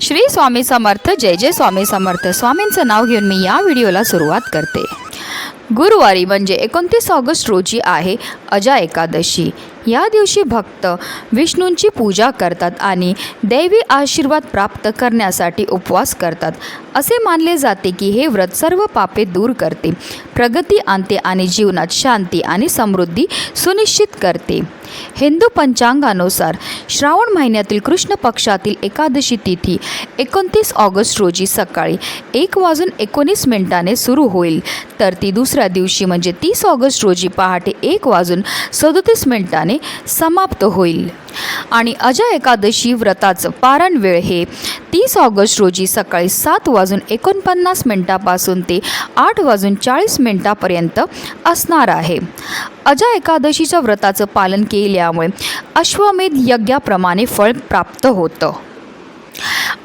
श्री स्वामी समर्थ जय जय स्वामी समर्थ. स्वामींचं नाव घेऊन मी या व्हिडिओला सुरुवात करते. गुरुवारी म्हणजे एकोणतीस ऑगस्ट रोजी आहे अजा एकादशी. या दिवशी भक्त विष्णूंची पूजा करतात आणि दैवी आशीर्वाद प्राप्त करण्यासाठी उपवास करतात. असे मानले जाते की हे व्रत सर्व पापे दूर करते प्रगती आणते आणि जीवनात शांती आणि समृद्धी सुनिश्चित करते. हिंदू पंचांगानुसार श्रावण महिन्यातील कृष्ण पक्षातील एकादशी तिथी एकोणतीस ऑगस्ट रोजी सकाळी एक वाजून एकोणीस मिनिटाने सुरू होईल. तर ती दुसऱ्या दिवशी म्हणजे तीस ऑगस्ट रोजी पहाटे एक वाजून सदोतीस मिनिटाने समाप्त होईल. आणि अजय एकादशी व्रताचं पारण वेळ हे तीस ऑगस्ट रोजी सकाळी सात वाजून एकोणपन्नास मिनिटापासून ते आठ वाजून चाळीस मिनिटापर्यंत असणार आहे. अजय एकादशीच्या व्रताचं पालन केल्यामुळे अश्वमेध यज्ञाप्रमाणे फळ प्राप्त होतं.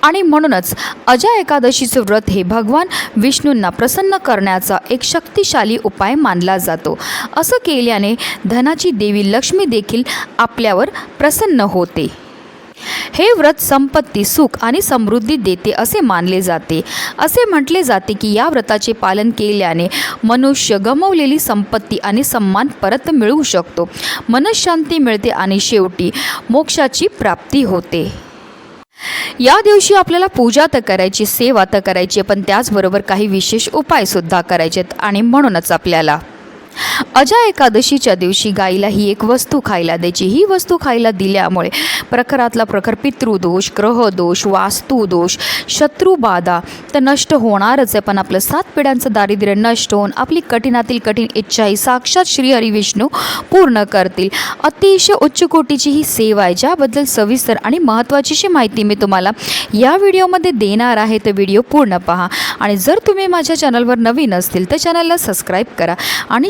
आणि म्हणूनच अजय एकादशीचं व्रत हे भगवान विष्णूंना प्रसन्न करण्याचा एक शक्तिशाली उपाय मानला जातो. असं केल्याने धनाची देवी लक्ष्मी देखील आपल्यावर प्रसन्न होते. हे व्रत संपत्ती सुख आणि समृद्धी देते असे मानले जाते. असे म्हटले जाते की या व्रताचे पालन केल्याने मनुष्य गमवलेली संपत्ती आणि सन्मान परत मिळवू शकतो. मनशांती मिळते आणि शेवटी मोक्षाची प्राप्ती होते. या दिवशी आपल्याला पूजा तर करायची सेवा तर करायची पण त्याचबरोबर काही विशेष उपायसुद्धा करायचे आहेत आणि म्हणूनच आपल्याला अजा एकादशीच्या दिवशी गाईला ही एक वस्तू खायला द्यायची. ही वस्तू खायला दिल्यामुळे प्रखरातला प्रखर पितृदोष ग्रहदोष वास्तुदोष शत्रुबाधा तर नष्ट होणारच आहे. पण आपलं सात पिढ्यांचं दारिद्र्य नष्ट होऊन आपली कठीणातील कठीण इच्छाही साक्षात श्री हरिविष्णू पूर्ण करतील. अतिशय उच्च कोटीची ही सेवा आहे. ज्याबद्दल सविस्तर आणि महत्त्वाचीशी माहिती मी तुम्हाला या व्हिडिओमध्ये देणार आहे. तर व्हिडिओ पूर्ण पहा. आणि जर तुम्ही माझ्या चॅनलवर नवीन असतील तर चॅनलला सबस्क्राईब करा. आणि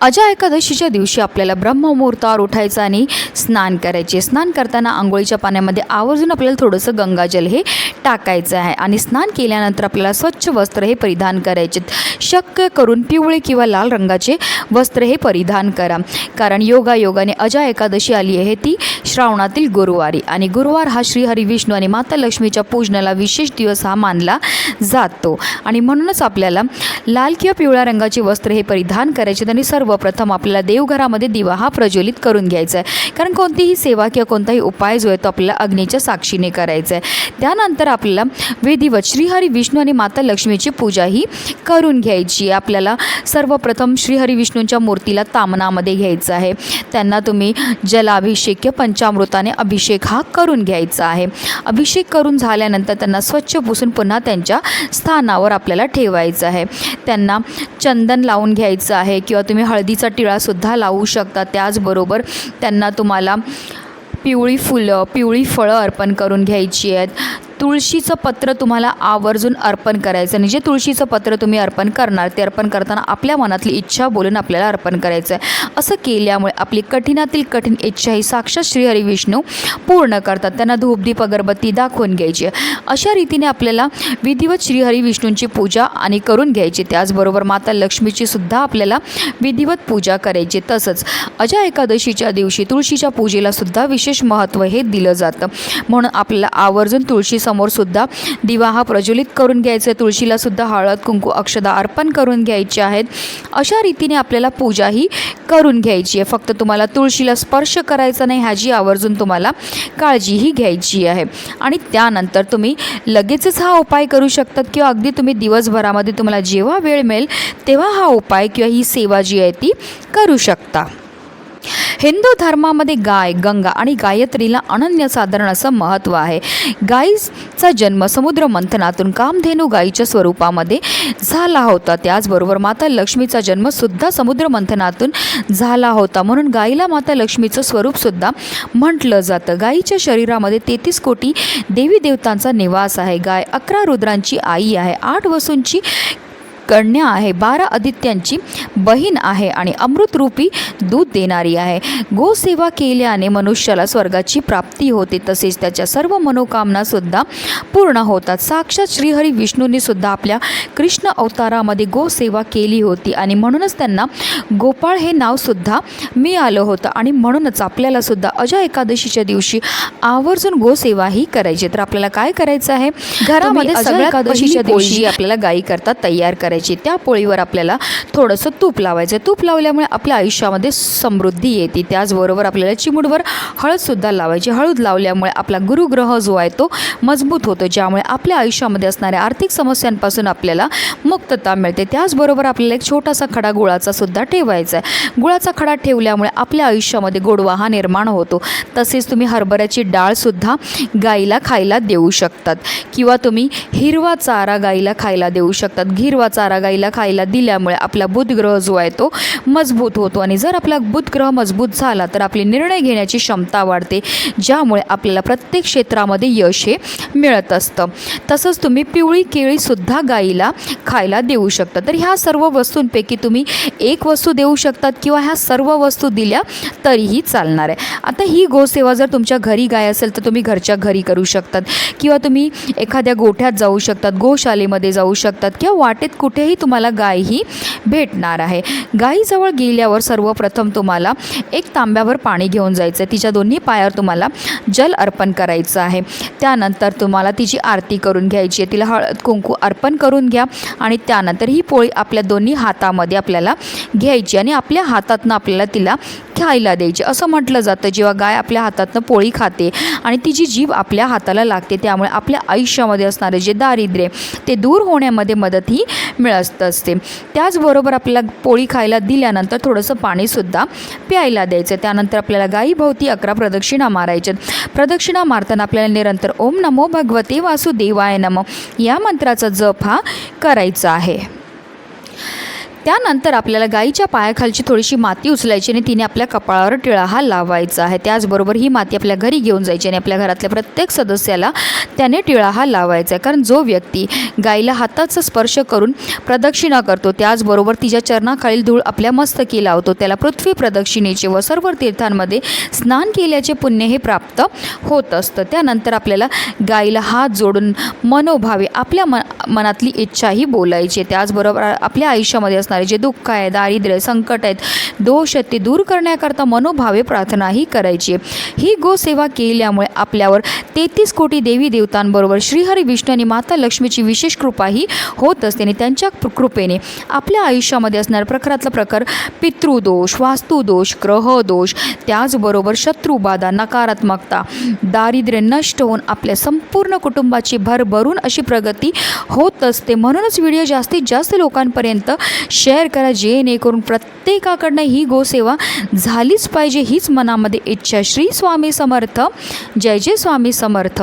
अजा एकादशीच्या दिवशी आपल्याला ब्रह्ममुहूर्तावर उठायचं आणि स्नान करायचे. स्नान करताना आंघोळीच्या पाण्यामध्ये आवर्जून आपल्याला थोडंसं गंगाजल हे टाकायचं आहे आणि स्नान केल्यानंतर आपल्याला स्वच्छ वस्त्र हे परिधान करायचे. शक्य करून पिवळे किंवा लाल रंगाचे वस्त्र हे परिधान करा. कारण योगा योगाने अजा एकादशी आली आहे. ती श्रावणातील गुरुवारी आणि गुरुवार हा श्री हरिविष्णू आणि माता लक्ष्मीच्या पूजनाला विशेष दिवस हा मानला जातो. आणि म्हणूनच आपल्याला लाल किंवा पिवळ्या रंगाचे वस्त्र हे परिधान करायचे आणि सर्व सर्वप्रथम आपल्याला देवघरामध्ये दिवा हा प्रज्वलित करून घ्यायचा आहे. कारण कोणतीही सेवा किंवा कोणताही उपाय जो आहे तो आपल्याला अग्नीच्या साक्षीने करायचा आहे. त्यानंतर आपल्याला विधिवत श्रीहरी विष्णू आणि माता लक्ष्मीची पूजा ही करून घ्यायची आहे. आपल्याला सर्वप्रथम श्रीहरी विष्णूंच्या मूर्तीला तामनामध्ये घ्यायचं आहे. त्यांना तुम्ही जलाभिषेक किंवा पंचामृताने अभिषेक हा करून घ्यायचा आहे. अभिषेक करून झाल्यानंतर त्यांना स्वच्छ पुसून पुन्हा त्यांच्या स्थानावर आपल्याला ठेवायचं आहे. त्यांना चंदन लावून घ्यायचं आहे किंवा तुम्ही हळदीचा टिळासुद्धा लावू शकता. त्याचबरोबर त्यांना तुम्हाला पिवळी फुलं पिवळी फळं अर्पण करून घ्यायची आहेत. तुळशीचं पत्र तुम्हाला आवर्जून अर्पण करायचं आणि जे तुळशीचं पत्र तुम्ही अर्पण करणार ते अर्पण करताना आपल्या मनातली इच्छा बोलून आपल्याला अर्पण करायचं आहे असं केल्यामुळे आपली कठीणातील कठीण इच्छा ही साक्षात श्रीहरी विष्णू पूर्ण करतात. त्यांना धूपदीप अगरबत्ती दाखवून घ्यायची अशा रीतीने आपल्याला विधिवत श्रीहरी विष्णूंची पूजा आणि करून घ्यायची. त्याचबरोबर माता लक्ष्मीची सुद्धा आपल्याला विधिवत पूजा करायची. तसंच अजा एकादशीच्या दिवशी तुळशीच्या पूजेला सुद्धा विशेष महत्त्व हे दिलं जातं. म्हणून आपल्याला आवर्जून तुळशी समोरसुद्धा दिवा हा प्रज्वलित करून घ्यायचा आहे. तुळशीलासुद्धा हळद कुंकू अक्षदा अर्पण करून घ्यायचे आहेत. अशा रीतीने आपल्याला पूजा ही करून घ्यायची आहे. फक्त तुम्हाला तुळशीला स्पर्श करायचा नाही ह्याची आवर्जून तुम्हाला काळजीही घ्यायची आहे. आणि त्यानंतर तुम्ही लगेचच हा उपाय करू शकतात किंवा अगदी तुम्ही दिवसभरामध्ये तुम्हाला जेव्हा वेळ मिळेल तेव्हा हा उपाय किंवा ही सेवा जी आहे ती करू शकता. हिंदू धर्मामध्ये गाय गंगा आणि गायत्रीला अनन्यसाधारण असं महत्त्व आहे. गायीचा जन्म समुद्र मंथनातून कामधेनू गायीच्या स्वरूपामध्ये झाला होता. त्याचबरोबर माता लक्ष्मीचा जन्मसुद्धा समुद्र मंथनातून झाला होता. म्हणून गायीला माता लक्ष्मीचं स्वरूपसुद्धा म्हटलं जातं. गायीच्या शरीरामध्ये तेहतीस कोटी देवी देवतांचा निवास आहे. गाय अकरा रुद्रांची आई आहे. आठ वसूंची कन्या आहे. बारा आदित्यांची बहीण आहे आणि अमृतरूपी दूध देणारी आहे. गोसेवा केल्याने मनुष्याला स्वर्गाची प्राप्ती होते. तसेच त्याच्या सर्व मनोकामना सुद्धा पूर्ण होतात. साक्षात श्रीहरी विष्णूंनी सुद्धा आपल्या कृष्ण अवतारामध्ये गोसेवा केली होती आणि म्हणूनच त्यांना गोपाळ हे नाव सुद्धा मिळालं होतं. आणि म्हणूनच आपल्याला सुद्धा अजा एकादशीच्या दिवशी आवर्जून गोसेवा ही करायची तर आपल्याला काय करायचं आहे? घरामध्ये अजा सगळ्यात एकादशीच्या जी आपल्याला गाई करता तयार करायची त्या पोळीवर आपल्याला थोडंसं तूप लावायचं. तूप लावल्यामुळे आपल्या आयुष्यामध्ये समृद्धी येते. त्याचबरोबर आपल्याला चिमुडवर हळदसुद्धा लावायची. हळद लावल्यामुळे आपला गुरुग्रह जो आहे तो मजबूत होतो ज्यामुळे आपल्या आयुष्यामध्ये असणाऱ्या आर्थिक समस्यांपासून आपल्याला मुक्तता मिळते. त्याचबरोबर आपल्याला एक छोटासा खडा गुळाचा सुद्धा ठेवायचा आहे. गुळाचा खडा ठेवल्यामुळे आपल्या आयुष्यामध्ये गोडवा हा निर्माण होतो. तसेच तुम्ही हरभऱ्याची डाळसुद्धा गाईला खायला देऊ शकतात. किंवा तुम्ही हिरवा चारा गाईला खायला देऊ शकतात. हिरवा चारा चारा गाईला खायला दिल्यामुळे आपला बुधग्रह जो आहे तो मजबूत होतो. आणि जर आपला बुधग्रह मजबूत झाला तर आपली निर्णय घेण्याची क्षमता वाढते ज्यामुळे आपल्याला प्रत्येक क्षेत्रामध्ये यश हे मिळत असतं. तसंच तुम्ही पिवळी केळीसुद्धा गाईला खायला देऊ शकता. तर ह्या सर्व वस्तूंपैकी तुम्ही एक वस्तू देऊ शकतात किंवा ह्या सर्व वस्तू दिल्या तरीही चालणार आहे. आता ही गोसेवा जर तुमच्या घरी गाय असेल तर तुम्ही घरच्या घरी करू शकतात. किंवा तुम्ही एखाद्या गोठ्यात जाऊ शकतात गोशालेमध्ये जाऊ शकतात किंवा वाटेत कुठेही तुम्हाला गाय ही भेटणार आहे. गायीजवळ गेल्यावर सर्वप्रथम तुम्हाला एक तांब्यावर पाणी घेऊन जायचं आहे तिच्या दोन्ही पायावर तुम्हाला जल अर्पण करायचं आहे. त्यानंतर तुम्हाला तिची आरती करून घ्यायची आहे. तिला हळद कुंकू अर्पण करून घ्या आणि त्यानंतर ही पोळी आपल्या दोन्ही हातामध्ये आपल्याला घ्यायची आणि आपल्या हातातनं आपल्याला तिला खायला द्यायची. असं म्हटलं जातं जेव्हा गाय आपल्या हातातनं पोळी खाते आणि तिची जीभ आपल्या हाताला लागते त्यामुळे आपल्या आयुष्यामध्ये असणारे जे दारिद्र्य ते दूर होण्यामध्ये मदत ही मिळत असते. त्याचबरोबर आपल्याला पोळी खायला दिल्यानंतर थोडंसं पाणीसुद्धा प्यायला द्यायचं. त्यानंतर आपल्याला गाईभोवती अकरा प्रदक्षिणा मारायच्यात प्रदक्षिणा मारताना आपल्याला निरंतर ओम नमो भगवते वासुदेवाय नम. या मंत्राचा जप हा करायचा आहे. त्यानंतर आपल्याला गाईच्या पायाखालची थोडीशी माती उचलायची आणि तिने आपल्या कपाळावर टिळा हा लावायचा आहे. त्याचबरोबर ही माती आपल्या घरी घेऊन जायची आणि आपल्या घरातल्या प्रत्येक सदस्याला त्याने टिळा हा लावायचा आहे. कारण जो व्यक्ती गाईला हाताचा स्पर्श करून प्रदक्षिणा करतो त्याचबरोबर तिच्या चरणाखालील धूळ आपल्या मस्तकी लावतो त्याला पृथ्वी प्रदक्षिणेचे व सर्व तीर्थांमध्ये स्नान केल्याचे पुण्य हे प्राप्त होत असतं. त्यानंतर आपल्याला गाईला हात जोडून मनोभावे आपल्या मन मनातली इच्छाही बोलायची त्याचबरोबर आपल्या आयुष्यामध्ये असणारे जे दुःख आहे दारिद्र्य संकट आहेत दोष आहेत ते दूर करण्याकरता मनोभावे प्रार्थनाही करायची ही गोसेवा केल्यामुळे आपल्यावर तेहतीस कोटी देवी देवतांबरोबर श्रीहरी विष्णू आणि माता लक्ष्मीची विशेष कृपाही होत असते आणि त्यांच्या कृपेने आपल्या आयुष्यामध्ये असणाऱ्या प्रकारातला प्रकार पितृदोष वास्तुदोष ग्रहदोष त्याचबरोबर शत्रुबाधा नकारात्मकता दारिद्र्य नष्ट होऊन आपल्या संपूर्ण कुटुंबाची भरभरून अशी प्रगती होत असते. म्हणूनच व्हिडिओ जास्तीत जास्त लोकांपर्यंत शेअर करा जेणेकरून प्रत्येकाकडनं ही गोसेवा झालीच पाहिजे हीच मनामध्ये इच्छा. श्री स्वामी समर्थ. जय जय स्वामी समर्थ.